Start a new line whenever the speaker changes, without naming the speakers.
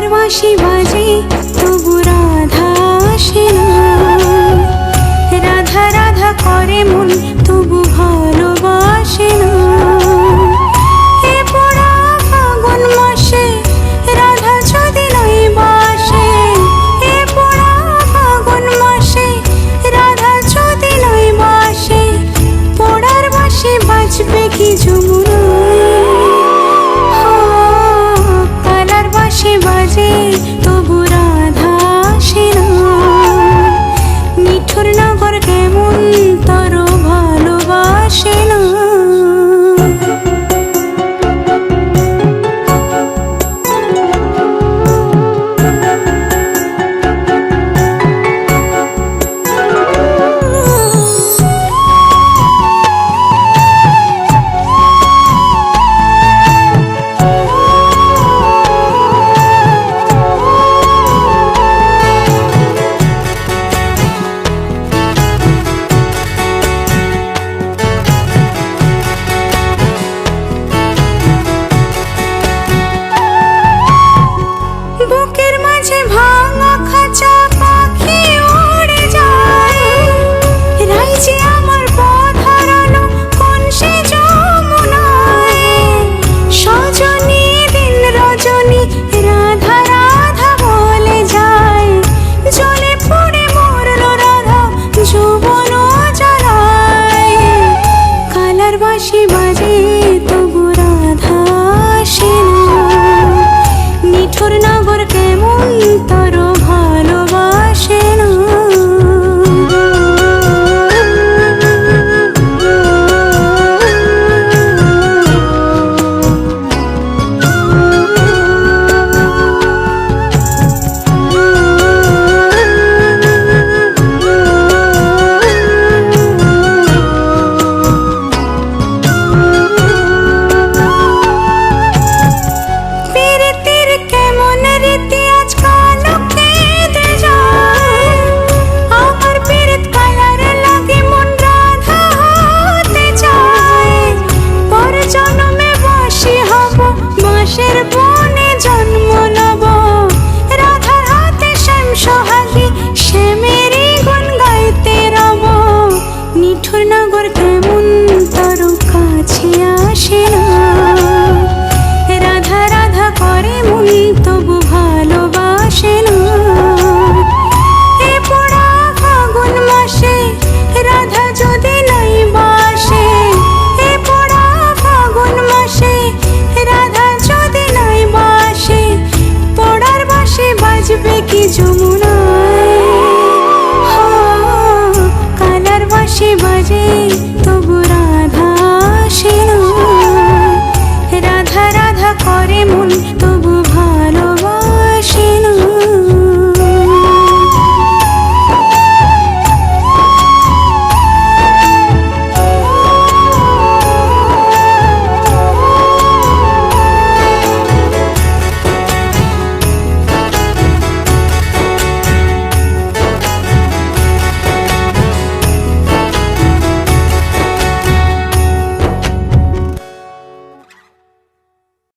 হাজার বাঁশি বাজে তবু রাধা আসে না। রাধা রাধা করে মন বাজে তবু বাজে রাধা নিঠুর নগর কেমন তা বাঁশি বাজে তবু রাধা আসে রাধা রাধা করে মন তবু ভালোবাসে।